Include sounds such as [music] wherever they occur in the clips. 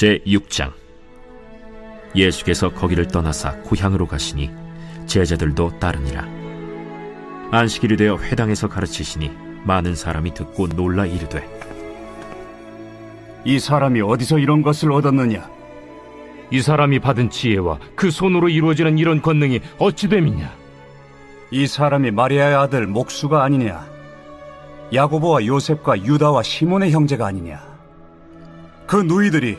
제 6장 예수께서 거기를 떠나사 고향으로 가시니 제자들도 따르니라 안식일이 되어 회당에서 가르치시니 많은 사람이 듣고 놀라 이르되 이 사람이 어디서 이런 것을 얻었느냐? 이 사람이 받은 지혜와 그 손으로 이루어지는 이런 권능이 어찌 됨이냐? 이 사람이 마리아의 아들 목수가 아니냐? 야고보와 요셉과 유다와 시몬의 형제가 아니냐? 그 누이들이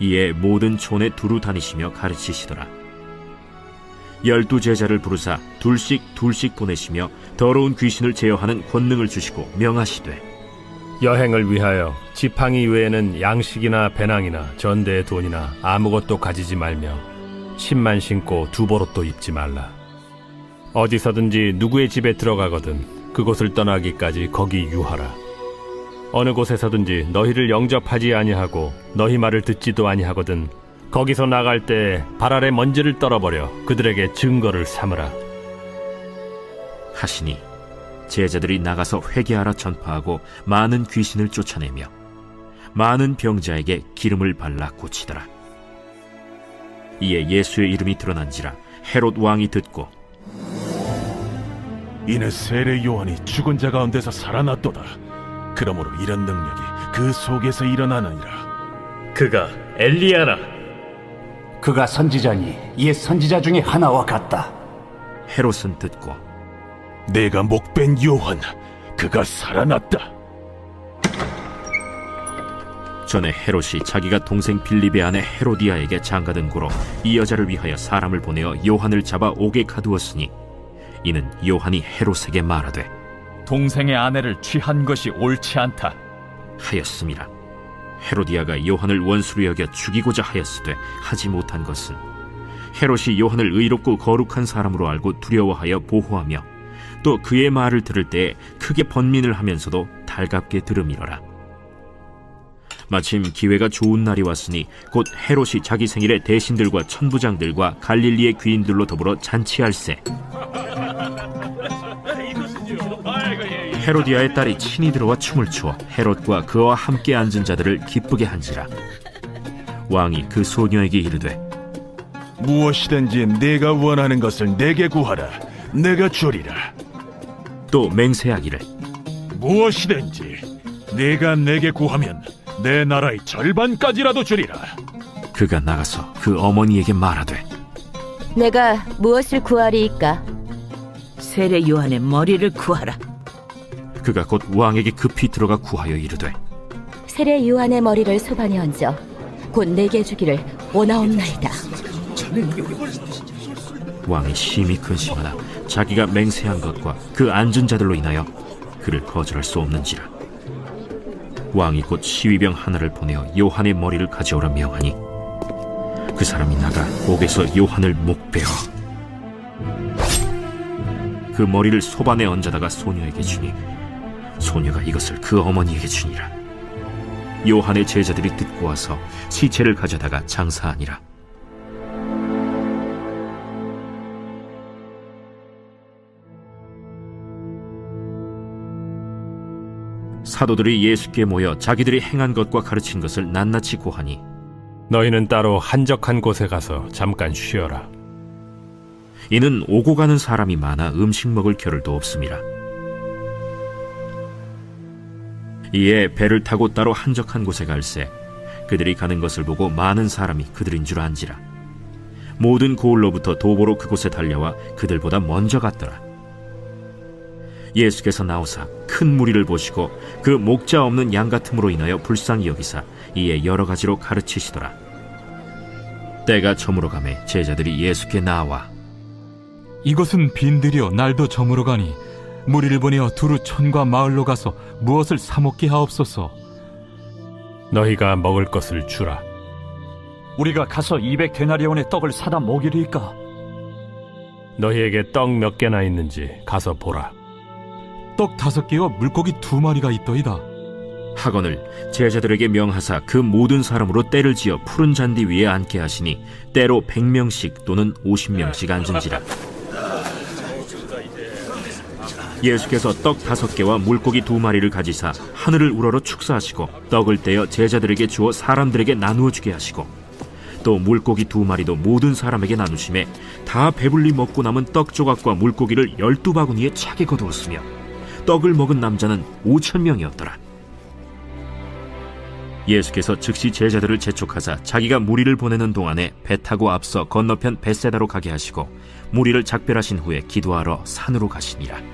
이에 모든 촌에 두루 다니시며 가르치시더라. 열두 제자를 부르사 둘씩 둘씩 보내시며 더러운 귀신을 제어하는 권능을 주시고 명하시되 여행을 위하여 지팡이 외에는 양식이나 배낭이나 전대의 돈이나 아무것도 가지지 말며 신만 신고 두보롯도 입지 말라. 어디서든지 누구의 집에 들어가거든 그곳을 떠나기까지 거기 유하라. 어느 곳에서든지 너희를 영접하지 아니하고 너희 말을 듣지도 아니하거든 거기서 나갈 때 발 아래 먼지를 떨어버려 그들에게 증거를 삼으라. 하시니 제자들이 나가서 회개하라 전파하고 많은 귀신을 쫓아내며 많은 병자에게 기름을 발라 고치더라. 이에 예수의 이름이 드러난지라 헤롯 왕이 듣고 이는 세례 요한이 죽은 자 가운데서 살아났도다. 그러므로 이런 능력이 그 속에서 일어나느니라. 그가 엘리야라. 그가 선지자니 옛 선지자 중에 하나와 같다. 헤롯은 듣고 내가 목벤 요한, 그가 살아났다. 전에 헤롯이 자기가 동생 빌립의 아내 헤로디아에게 장가든 고로 이 여자를 위하여 사람을 보내어 요한을 잡아 옥에 가두었으니 이는 요한이 헤롯에게 말하되 동생의 아내를 취한 것이 옳지 않다. 하였음이라 헤로디아가 요한을 원수로 여겨 죽이고자 하였으되 하지 못한 것은 헤롯이 요한을 의롭고 거룩한 사람으로 알고 두려워하여 보호하며 또 그의 말을 들을 때에 크게 번민을 하면서도 달갑게 들음이러라. 마침 기회가 좋은 날이 왔으니 곧 헤롯이 자기 생일에 대신들과 천부장들과 갈릴리의 귀인들로 더불어 잔치할세 헤로디아의 딸이 친히 들어와 춤을 추어 헤롯과 그와 함께 앉은 자들을 기쁘게 한지라 왕이 그 소녀에게 이르되 무엇이든지 내가 원하는 것을 내게 구하라. 내가 주리라. 또 맹세하기를 무엇이든지 내가 내게 구하면 내 나라의 절반까지라도 주리라. 그가 나가서 그 어머니에게 말하되 내가 무엇을 구하리이까? 세례 요한의 머리를 구하라. 그가 곧 왕에게 급히 들어가 구하여 이르되 세례 요한의 머리를 소반에 얹어 곧 내게 주기를 원하옵나이다. 왕이 심히 근심하나 자기가 맹세한 것과 그 앉은 자들로 인하여 그를 거절할 수 없는지라 왕이 곧 시위병 하나를 보내어 요한의 머리를 가져오라 명하니 그 사람이 나가 옥에서 요한을 목베어 그 머리를 소반에 얹어다가 소녀에게 주니 소녀가 이것을 그 어머니에게 주니라 요한의 제자들이 듣고 와서 시체를 가져다가 장사하니라 사도들이 예수께 모여 자기들이 행한 것과 가르친 것을 낱낱이 고하니 너희는 따로 한적한 곳에 가서 잠깐 쉬어라. 이는 오고 가는 사람이 많아 음식 먹을 겨를도 없음이라. 이에 배를 타고 따로 한적한 곳에 갈새 그들이 가는 것을 보고 많은 사람이 그들인 줄 안지라. 모든 고을로부터 도보로 그곳에 달려와 그들보다 먼저 갔더라. 예수께서 나오사 큰 무리를 보시고 그 목자 없는 양 같음으로 인하여 불쌍히 여기사 이에 여러 가지로 가르치시더라. 때가 저물어 가매 제자들이 예수께 나와 이것은 빈들이여 날도 저물어 가니 무리를 보내어 두루 촌과 마을로 가서 무엇을 사 먹게 하옵소서. 너희가 먹을 것을 주라. 우리가 가서 200데나리온의 떡을 사다 먹이리까? 너희에게 떡 몇 개나 있는지 가서 보라. 떡 다섯 개와 물고기 두 마리가 있더이다. 하건을 제자들에게 명하사 그 모든 사람으로 때를 지어 푸른 잔디 위에 앉게 하시니 때로 100명씩 또는 50명씩 앉은지라 예수께서 떡 다섯 개와 물고기 두 마리를 가지사 하늘을 우러러 축사하시고 떡을 떼어 제자들에게 주어 사람들에게 나누어 주게 하시고 또 물고기 두 마리도 모든 사람에게 나누심에 다 배불리 먹고 남은 떡 조각과 물고기를 열두 바구니에 차게 거두었으며 떡을 먹은 남자는 오천 명이었더라. 예수께서 즉시 제자들을 재촉하사 자기가 무리를 보내는 동안에 배 타고 앞서 건너편 벳세다로 가게 하시고 무리를 작별하신 후에 기도하러 산으로 가시니라.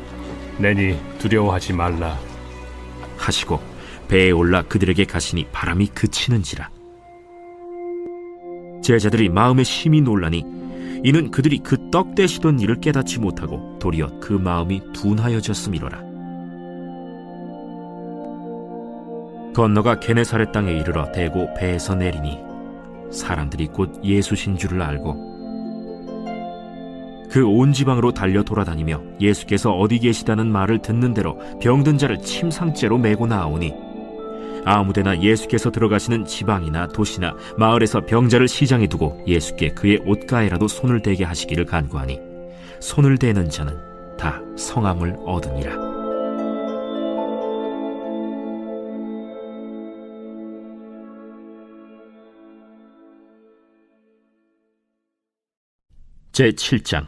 내니 두려워하지 말라. 하시고 배에 올라 그들에게 가시니 바람이 그치는지라 제자들이 마음에 심히 놀라니 이는 그들이 그떡 대시던 일을 깨닫지 못하고 도리어 그 마음이 둔하여졌음이로라 건너가 게네사렛 땅에 이르러 대고 배에서 내리니 사람들이 곧 예수신 줄을 알고 그 온 지방으로 달려 돌아다니며 예수께서 어디 계시다는 말을 듣는 대로 병든 자를 침상째로 메고 나오니 아무데나 예수께서 들어가시는 지방이나 도시나 마을에서 병자를 시장에 두고 예수께 그의 옷가에라도 손을 대게 하시기를 간구하니 손을 대는 자는 다 성함을 얻으니라. 제 7장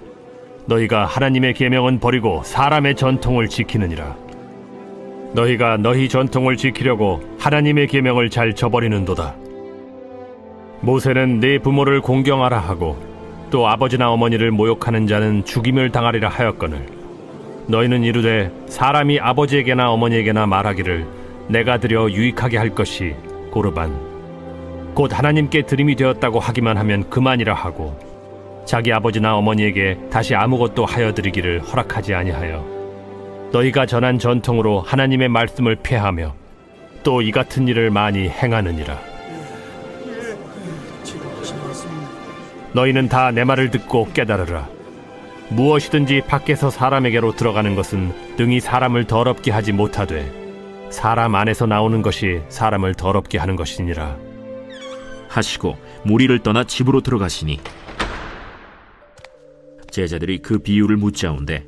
너희가 하나님의 계명은 버리고 사람의 전통을 지키느니라. 너희가 너희 전통을 지키려고 하나님의 계명을 잘 저버리는도다. 모세는 네 부모를 공경하라 하고 또 아버지나 어머니를 모욕하는 자는 죽임을 당하리라 하였거늘 너희는 이르되 사람이 아버지에게나 어머니에게나 말하기를 내가 드려 유익하게 할 것이 고르반 곧 하나님께 드림이 되었다고 하기만 하면 그만이라 하고 자기 아버지나 어머니에게 다시 아무것도 하여 드리기를 허락하지 아니하여 너희가 전한 전통으로 하나님의 말씀을 폐하며 또 이 같은 일을 많이 행하느니라 너희는 다 내 말을 듣고 깨달으라. 무엇이든지 밖에서 사람에게로 들어가는 것은 능히 사람을 더럽게 하지 못하되 사람 안에서 나오는 것이 사람을 더럽게 하는 것이니라. 하시고 무리를 떠나 집으로 들어가시니 제자들이 그 비유를 묻자온데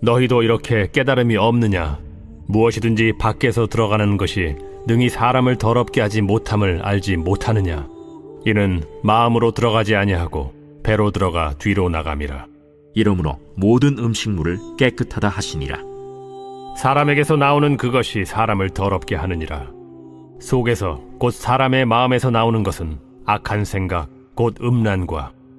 너희도 이렇게 깨달음이 없느냐? 무엇이든지 밖에서 들어가는 것이 능히 사람을 더럽게 하지 못함을 알지 못하느냐? 이는 마음으로 들어가지 아니하고 배로 들어가 뒤로 나감이라. 이러므로 모든 음식물을 깨끗하다 하시니라 사람에게서 나오는 그것이 사람을 더럽게 하느니라. 속에서 곧 사람의 마음에서 나오는 것은 악한 생각, 곧 음란과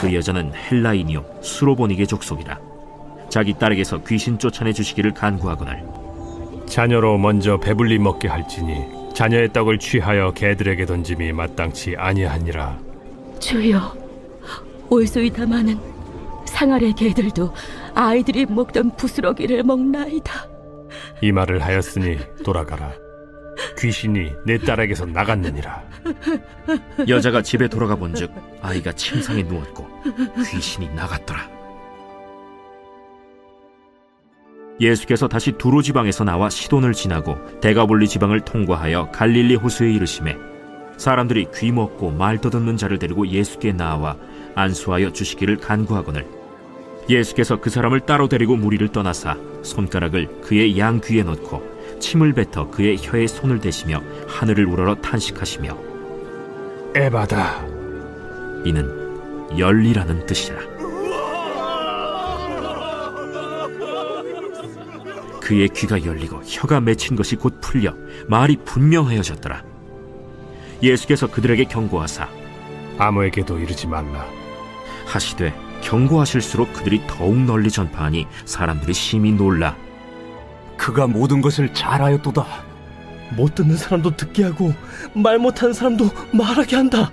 그 여자는 헬라인이요 수로보니게 족속이라. 자기 딸에게서 귀신 쫓아내 주시기를 간구하거늘 자녀로 먼저 배불리 먹게 할지니 자녀의 떡을 취하여 개들에게 던짐이 마땅치 아니하니라. 주여, 올소이다마는 상아래 개들도 아이들이 먹던 부스러기를 먹나이다. 이 말을 하였으니 돌아가라. 귀신이 내 딸에게서 나갔느니라. [laughs] 여자가 집에 돌아가 본즉 아이가 침상에 누웠고 귀신이 나갔더라. 예수께서 다시 두로 지방에서 나와 시돈을 지나고 대가볼리 지방을 통과하여 갈릴리 호수에 이르심에 사람들이 귀 먹고 말 떠듣는 자를 데리고 예수께 나와 안수하여 주시기를 간구하거늘 예수께서 그 사람을 따로 데리고 무리를 떠나사 손가락을 그의 양 귀에 넣고 침을 뱉어 그의 혀에 손을 대시며 하늘을 우러러 탄식하시며 에바다. 이는 열리라는 뜻이라. 그의 귀가 열리고 혀가 맺힌 것이 곧 풀려 말이 분명하여졌더라. 예수께서 그들에게 경고하사 아무에게도 이르지 말라. 하시되 경고하실수록 그들이 더욱 널리 전파하니 사람들이 심히 놀라 그가 모든 것을 잘하였도다. 못 듣는 사람도 듣게 하고 말 못하는 사람도 말하게 한다.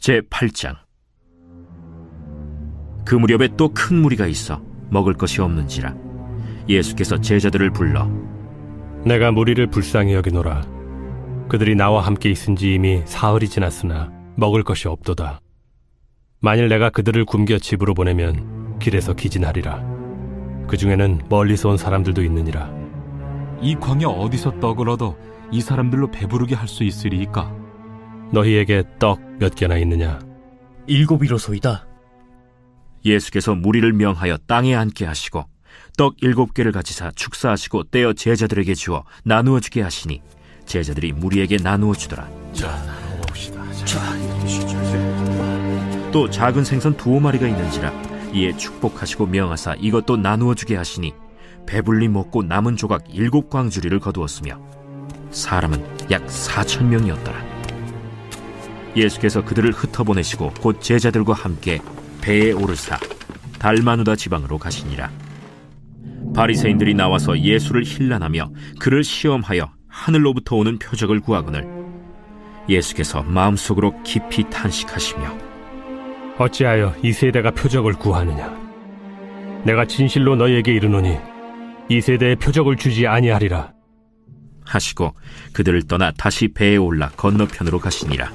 제 8장 그 무렵에 또 큰 무리가 있어 먹을 것이 없는지라 예수께서 제자들을 불러 내가 무리를 불쌍히 여기노라. 그들이 나와 함께 있은지 이미 사흘이 지났으나 먹을 것이 없도다. 만일 내가 그들을 굶겨 집으로 보내면 길에서 기진하리라. 그 중에는 멀리서 온 사람들도 있느니라. 이 광야 어디서 떡을 얻어 이 사람들로 배부르게 할 수 있으리이까? 너희에게 떡 몇 개나 있느냐? 일곱이로소이다. 예수께서 무리를 명하여 땅에 앉게 하시고 떡 일곱 개를 가지사 축사하시고 떼어 제자들에게 주어 나누어 주게 하시니 제자들이 무리에게 나누어 주더라. 또 작은 생선 두어 마리가 있는지라 이에 축복하시고 명하사 이것도 나누어 주게 하시니 배불리 먹고 남은 조각 일곱 광주리를 거두었으며 사람은 약 사천 명이었더라. 예수께서 그들을 흩어보내시고 곧 제자들과 함께 배에 오르사 달마누다 지방으로 가시니라. 바리새인들이 나와서 예수를 힐난하며 그를 시험하여 하늘로부터 오는 표적을 구하거늘 예수께서 마음속으로 깊이 탄식하시며 어찌하여 이 세대가 표적을 구하느냐? 내가 진실로 너희에게 이르노니 이 세대에 표적을 주지 아니하리라. 하시고 그들을 떠나 다시 배에 올라 건너편으로 가시니라.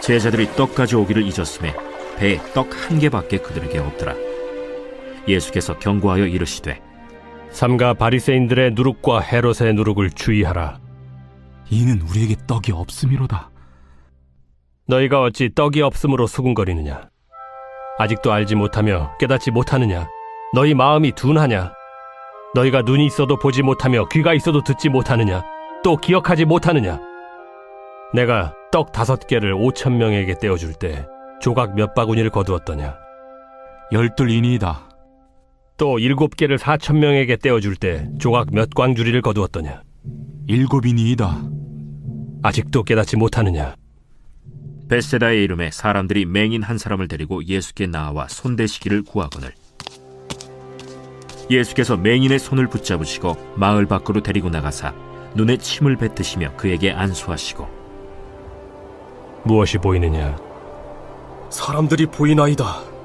제자들이 떡 가져오기를 잊었음에 배에 떡 한 개밖에 그들에게 없더라. 예수께서 경고하여 이르시되 삼가 바리새인들의 누룩과 헤롯의 누룩을 주의하라. 이는 우리에게 떡이 없음이로다. 너희가 어찌 떡이 없음으로 수군거리느냐? 아직도 알지 못하며 깨닫지 못하느냐? 너희 마음이 둔하냐? 너희가 눈이 있어도 보지 못하며 귀가 있어도 듣지 못하느냐? 또 기억하지 못하느냐? 내가 떡 다섯 개를 오천 명에게 떼어줄 때 조각 몇 바구니를 거두었더냐? 열둘이니이다. 또 일곱 개를 사천 명에게 떼어줄 때 조각 몇 광주리를 거두었더냐? 일곱이니이다. 아직도 깨닫지 못하느냐? 베세다의 이름에 사람들이 맹인 한 사람을 데리고 예수께 나와 손대시기를 구하거늘 예수께서 맹인의 손을 붙잡으시고 마을 밖으로 데리고 나가사 눈에 침을 뱉으시며 그에게 안수하시고 무엇이 보이느냐? 사람들이 보이나이다.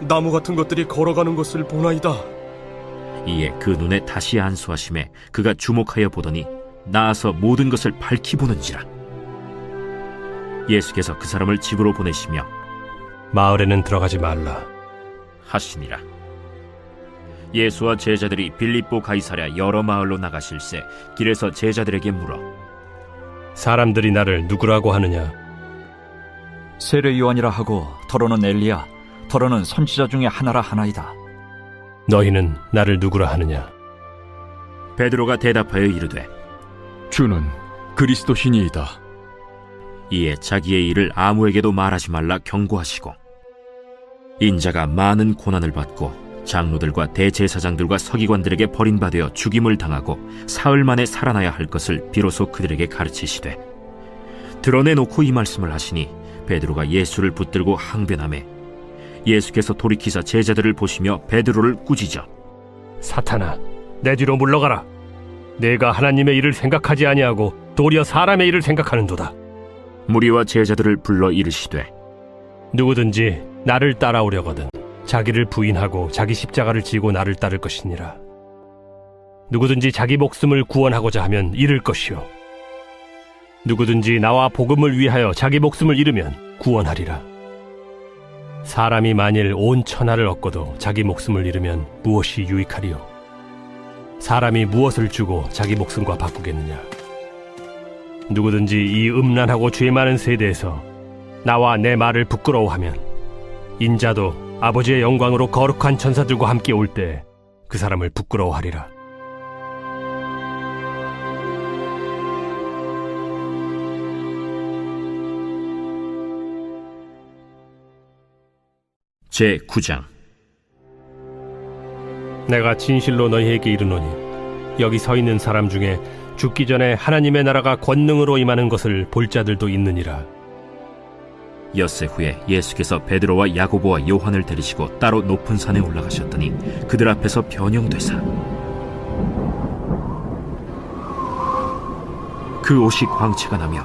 나무 같은 것들이 걸어가는 것을 보나이다. 이에 그 눈에 다시 안수하심에 그가 주목하여 보더니 나아서 모든 것을 밝히 보는지라 예수께서 그 사람을 집으로 보내시며 마을에는 들어가지 말라. 하시니라 예수와 제자들이 빌립보 가이사랴 여러 마을로 나가실새 길에서 제자들에게 물어 사람들이 나를 누구라고 하느냐? 세례 요한이라 하고 더러는 엘리야 더러는 선지자 중에 하나라 하나이다 너희는 나를 누구라 하느냐? 베드로가 대답하여 이르되 주는 그리스도시니이다. 이에 자기의 일을 아무에게도 말하지 말라 경고하시고 인자가 많은 고난을 받고 장로들과 대제사장들과 서기관들에게 버림받아 죽임을 당하고 사흘 만에 살아나야 할 것을 비로소 그들에게 가르치시되 드러내놓고 이 말씀을 하시니 베드로가 예수를 붙들고 항변하매 예수께서 돌이키사 제자들을 보시며 베드로를 꾸짖어 사탄아, 내 뒤로 물러가라. 내가 하나님의 일을 생각하지 아니하고 도리어 사람의 일을 생각하는도다. 무리와 제자들을 불러 이르시되 누구든지 나를 따라오려거든 자기를 부인하고 자기 십자가를 지고 나를 따를 것이니라. 누구든지 자기 목숨을 구원하고자 하면 잃을 것이요. 누구든지 나와 복음을 위하여 자기 목숨을 잃으면 구원하리라. 사람이 만일 온 천하를 얻고도 자기 목숨을 잃으면 무엇이 유익하리요? 사람이 무엇을 주고 자기 목숨과 바꾸겠느냐? 누구든지 이 음란하고 죄 많은 세대에서 나와 내 말을 부끄러워하면 인자도 아버지의 영광으로 거룩한 천사들과 함께 올 때 그 사람을 부끄러워하리라. 제 9장 내가 진실로 너희에게 이르노니 여기 서 있는 사람 중에 죽기 전에 하나님의 나라가 권능으로 임하는 것을 볼 자들도 있느니라. 엿새 후에 예수께서 베드로와 야고보와 요한을 데리시고 따로 높은 산에 올라가셨더니 그들 앞에서 변형되사 그 옷이 광채가 나며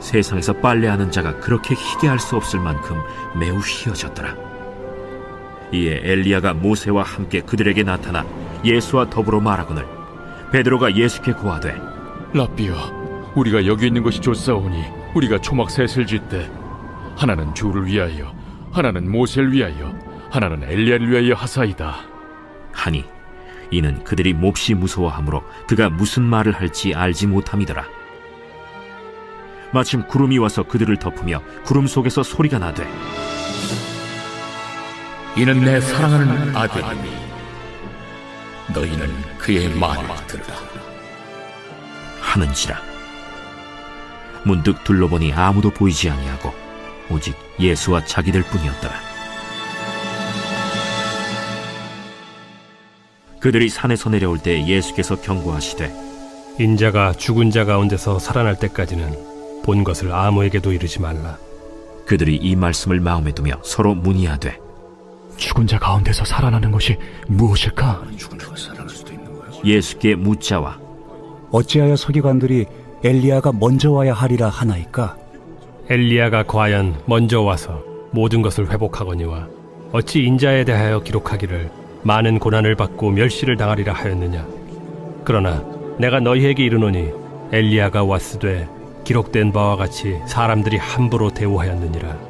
세상에서 빨래하는 자가 그렇게 희게 할 수 없을 만큼 매우 희어졌더라. 이에 엘리야가 모세와 함께 그들에게 나타나 예수와 더불어 말하거늘 베드로가 예수께 고하되 라비여, 우리가 여기 있는 것이 좋사오니 우리가 초막 셋을 짓되 하나는 주를 위하여, 하나는 모세를 위하여, 하나는 엘리야를 위하여 하사이다. 하니 이는 그들이 몹시 무서워하므로 그가 무슨 말을 할지 알지 못함이더라. 마침 구름이 와서 그들을 덮으며 구름 속에서 소리가 나되 이는 내 사랑하는 아들이니 너희는 그의 말을 들으라 하는지라. 문득 둘러보니 아무도 보이지 아니하고 오직 예수와 자기들 뿐이었더라. 그들이 산에서 내려올 때 예수께서 경고하시되 인자가 죽은 자 가운데서 살아날 때까지는 본 것을 아무에게도 이르지 말라. 그들이 이 말씀을 마음에 두며 서로 문의하되 죽은 자 가운데서 살아나는 것이 무엇일까? 예수께 묻자와 어찌하여 서기관들이 엘리야가 먼저 와야 하리라 하나이까? 엘리야가 과연 먼저 와서 모든 것을 회복하거니와 어찌 인자에 대하여 기록하기를 많은 고난을 받고 멸시를 당하리라 하였느냐 그러나 내가 너희에게 이르노니 엘리야가 왔으되 기록된 바와 같이 사람들이 함부로 대우하였느니라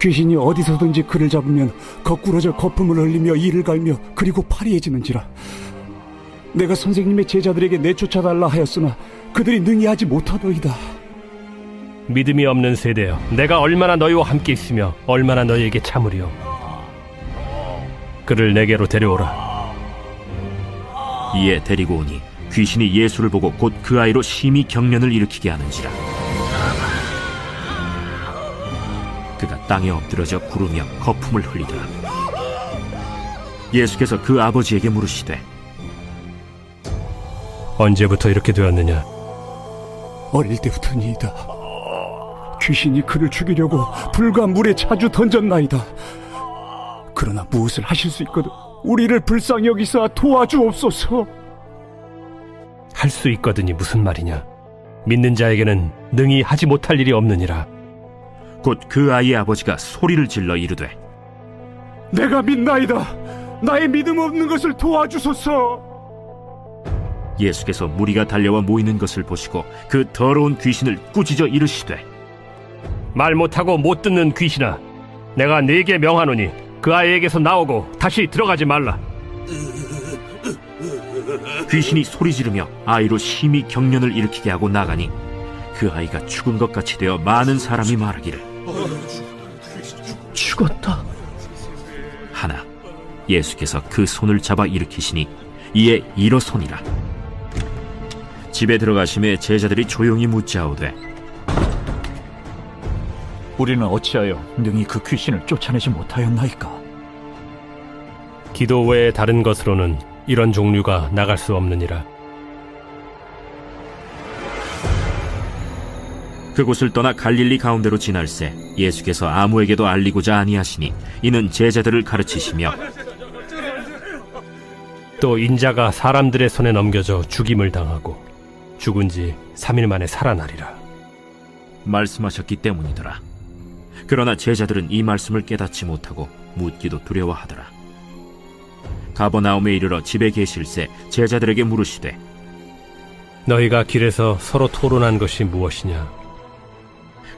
귀신이 어디서든지 그를 잡으면 거꾸러져 거품을 흘리며 이를 갈며 그리고 파리해지는지라. 내가 선생님의 제자들에게 내쫓아달라 하였으나 그들이 능히 하지 못하더이다. 믿음이 없는 세대여 내가 얼마나 너희와 함께 있으며 얼마나 너희에게 참으리요 그를 내게로 데려오라 이에 데리고 오니 귀신이 예수를 보고 곧 그 아이로 심히 경련을 일으키게 하는지라 땅에 엎드러져 구르며 거품을 흘리더라 예수께서 그 아버지에게 물으시되 언제부터 이렇게 되었느냐 어릴 때부터니이다. 귀신이 그를 죽이려고 불과 물에 자주 던졌나이다. 그러나 무엇을 하실 수 있거든 우리를 불쌍히 여기사 도와주옵소서. 할 수 있거든이 무슨 말이냐 믿는 자에게는 능히 하지 못할 일이 없느니라 곧 그 아이의 아버지가 소리를 질러 이르되 내가 믿나이다. 나의 믿음 없는 것을 도와주소서. 예수께서 무리가 달려와 모이는 것을 보시고 그 더러운 귀신을 꾸짖어 이르시되 말 못하고 못 듣는 귀신아, 내가 네게 명하노니 그 아이에게서 나오고 다시 들어가지 말라. 귀신이 소리 지르며 아이로 심히 경련을 일으키게 하고 나가니 그 아이가 죽은 것 같이 되어 많은 사람이 말하기를 죽었다. 하나 예수께서 그 손을 잡아 일으키시니 이에 일어서니라 집에 들어가심에 제자들이 조용히 묻자오되 우리는 어찌하여 능히 그 귀신을 쫓아내지 못하였나이까? 기도 외에 다른 것으로는 이런 종류가 나갈 수 없느니라. 그곳을 떠나 갈릴리 가운데로 지날새 예수께서 아무에게도 알리고자 아니하시니 이는 제자들을 가르치시며 또 인자가 사람들의 손에 넘겨져 죽임을 당하고 죽은 지 3일 만에 살아나리라. 말씀하셨기 때문이더라 그러나 제자들은 이 말씀을 깨닫지 못하고 묻기도 두려워하더라 가버나움에 이르러 집에 계실새 제자들에게 물으시되 너희가 길에서 서로 토론한 것이 무엇이냐?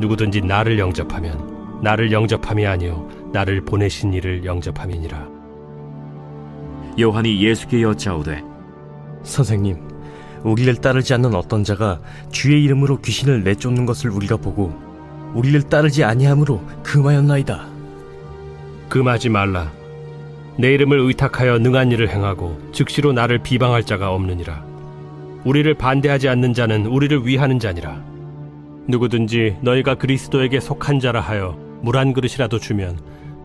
누구든지 나를 영접하면 나를 영접함이 아니요 나를 보내신 이를 영접함이니라. 요한이 예수께 여짜오되 선생님, 우리를 따르지 않는 어떤 자가 주의 이름으로 귀신을 내쫓는 것을 우리가 보고 우리를 따르지 아니함으로 금하였나이다. 금하지 말라. 내 이름을 의탁하여 능한 일을 행하고 즉시로 나를 비방할 자가 없느니라. 우리를 반대하지 않는 자는 우리를 위하는 자니라. 누구든지 너희가 그리스도에게 속한 자라 하여 물 한 그릇이라도 주면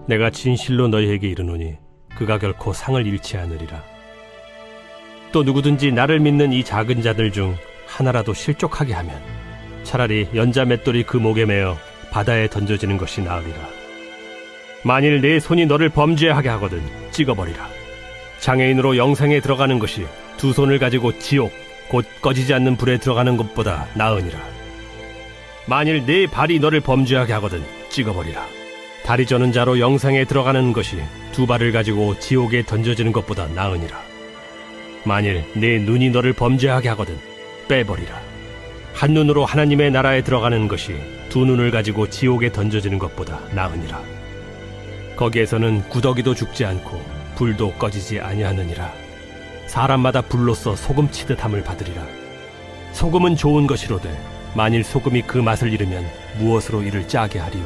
내가 진실로 너희에게 이르노니 그가 결코 상을 잃지 않으리라. 또 누구든지 나를 믿는 이 작은 자들 중 하나라도 실족하게 하면 차라리 연자 맷돌이 그 목에 매어 바다에 던져지는 것이 나으리라. 만일 내 손이 너를 범죄하게 하거든 찍어버리라. 장애인으로 영생에 들어가는 것이 두 손을 가지고 지옥 곧 꺼지지 않는 불에 들어가는 것보다 나으니라. 만일 내 발이 너를 범죄하게 하거든 찍어버리라. 다리 저는 자로 영생에 들어가는 것이 두 발을 가지고 지옥에 던져지는 것보다 나으니라. 만일 내 눈이 너를 범죄하게 하거든 빼버리라. 한 눈으로 하나님의 나라에 들어가는 것이 두 눈을 가지고 지옥에 던져지는 것보다 나으니라. 거기에서는 구더기도 죽지 않고 불도 꺼지지 아니하느니라. 사람마다 불로써 소금 치듯함을 받으리라. 소금은 좋은 것이로되 만일 소금이 그 맛을 잃으면 무엇으로 이를 짜게 하리요.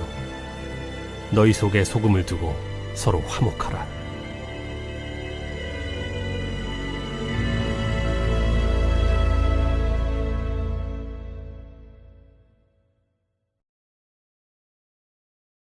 너희 속에 소금을 두고 서로 화목하라.